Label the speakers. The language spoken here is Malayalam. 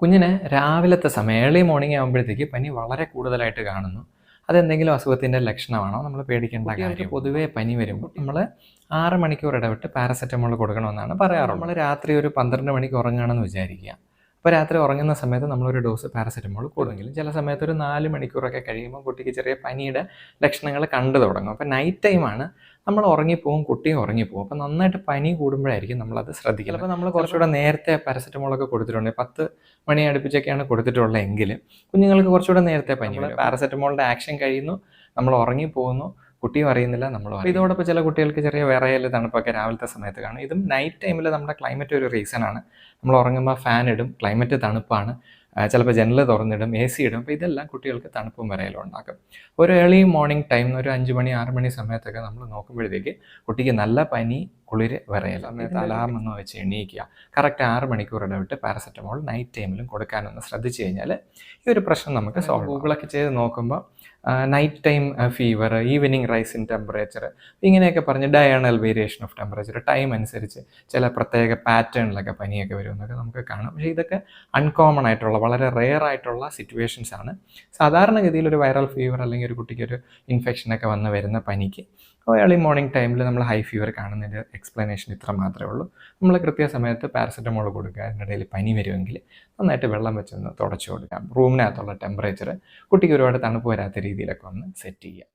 Speaker 1: കുഞ്ഞിന് രാവിലത്തെ സമയം ഏർലി മോർണിംഗ് ആകുമ്പോഴത്തേക്ക് പനി വളരെ കൂടുതലായിട്ട് കാണുന്നു. അതെന്തെങ്കിലും അസുഖത്തിന്റെ ലക്ഷണമാണോ? നമ്മൾ പേടിക്കേണ്ട കാര്യം. പൊതുവേ പനി വരുമ്പോൾ നമ്മൾ ആറ് മണിക്കൂർ ഇടവിട്ട് പാരസെറ്റമോൾ കൊടുക്കണമെന്നാണ് പറയാറ് നമ്മൾ രാത്രി ഒരു പന്ത്രണ്ട് മണിക്ക് ഉറങ്ങുകയാണെന്ന് വിചാരിക്കുക. അപ്പോൾ രാത്രി ഉറങ്ങുന്ന സമയത്ത് നമ്മളൊരു ഡോസ് പാരസെറ്റമോൾ കൂടുമെങ്കിലും ചില സമയത്ത് ഒരു നാല് മണിക്കൂറൊക്കെ കഴിയുമ്പോൾ കുട്ടിക്ക് ചെറിയ പനിയുടെ ലക്ഷണങ്ങൾ കണ്ടു തുടങ്ങും. അപ്പോൾ നൈറ്റ് ടൈമാണ് നമ്മൾ ഉറങ്ങിപ്പോവും കുട്ടിയും ഉറങ്ങിപ്പോവും. അപ്പോൾ നന്നായിട്ട് പനി കൂടുമ്പോഴായിരിക്കും നമ്മളത് ശ്രദ്ധിക്കുക അപ്പോൾ നമ്മൾ കുറച്ചുകൂടെ നേരത്തെ പാരസെറ്റമോളൊക്കെ കൊടുത്തിട്ടുണ്ട്. പത്ത് മണി അടുപ്പിച്ചൊക്കെയാണ് കൊടുത്തിട്ടുള്ളതെങ്കിൽ കുഞ്ഞുങ്ങൾക്ക് കുറച്ചുകൂടെ നേരത്തെ പനി പാരസെറ്റമോളിന്റെ ആക്ഷൻ കഴിയുന്നു നമ്മൾ ഉറങ്ങിപ്പോകുന്നു. കുട്ടിയും അറിയുന്നില്ല നമ്മൾ ഇതോടൊപ്പം ചില കുട്ടികൾക്ക് ചെറിയ വിറയൽ തണുപ്പൊക്കെ രാവിലത്തെ സമയത്ത് കാണും. ഇതും നൈറ്റ് ടൈമിൽ നമ്മുടെ ക്ലൈമറ്റ് ഒരു റീസൺ ആണ്. നമ്മൾ ഉറങ്ങുമ്പോൾ ഫാൻ ഇടും ക്ലൈമറ്റ് തണുപ്പാണ്. ചിലപ്പോൾ ജനൽ തുറന്നിടും എ സി ഇടും അപ്പോൾ ഇതെല്ലാം കുട്ടികൾക്ക് തണുപ്പും വരയിലും ഉണ്ടാക്കും. ഒരു ഏർലി മോർണിംഗ് ടൈം ഒരു അഞ്ച് മണി ആറ് മണി സമയത്തൊക്കെ നമ്മൾ നോക്കുമ്പോഴത്തേക്ക് കുട്ടിക്ക് നല്ല പനി കുളിര് വരയൽ സമയത്ത് അലാറം എന്ന് വെച്ച് എണീക്കുക. കറക്റ്റ് ആറ് മണിക്കൂർ ഇടവിട്ട് പാരസെറ്റമോൾ നൈറ്റ് ടൈമിലും കൊടുക്കാനൊന്ന് ശ്രദ്ധിച്ചു കഴിഞ്ഞാൽ ഈ ഒരു പ്രശ്നം നമുക്ക് സോൾവ് ഗൂഗിളൊക്കെ ചെയ്ത് നോക്കുമ്പോൾ night time fever evening rise in temperature ഇങ്ങനെയൊക്കെ പറഞ്ഞ് diurnal variation of temperature time അനുസരിച്ച് ചില പ്രത്യേക പാറ്റേണിലൊക്കെ പനിയൊക്കെ വരുമെന്നൊക്കെ നമുക്ക് കാണാം. പക്ഷേ ഇതൊക്കെ അൺകോമൺ ആയിട്ടുള്ള വളരെ റെയർ ആയിട്ടുള്ള സിറ്റുവേഷൻസ് ആണ്. സാധാരണഗതിയിൽ ഒരു വൈറൽ ഫീവർ അല്ലെങ്കിൽ ഒരു കുട്ടിക്ക് ഒരു ഇൻഫെക്ഷനൊക്കെ വന്ന് വരുന്ന പനിക്ക് ഏർലി മോർണിംഗ് ടൈമിൽ നമ്മൾ ഹൈ ഫീവർ കാണുന്നതിന്റെ എക്സ്പ്ലനേഷൻ ഇത്ര മാത്രമേ ഉള്ളൂ. നമ്മൾ കൃത്യസമയത്ത് പാരസെറ്റമോൾ കൊടുക്കുക അതിനിടയിൽ പനി വരുമെങ്കിൽ നന്നായിട്ട് വെള്ളം വെച്ചൊന്ന് തുടച്ചു കൊടുക്കാം. റൂമിനകത്തുള്ള ടെമ്പറേച്ചർ കുട്ടിക്ക് ഒരുപാട് തണുപ്പ് വരാത്ത രീതിയിലൊക്കെ ഒന്ന് സെറ്റ് ചെയ്യുക.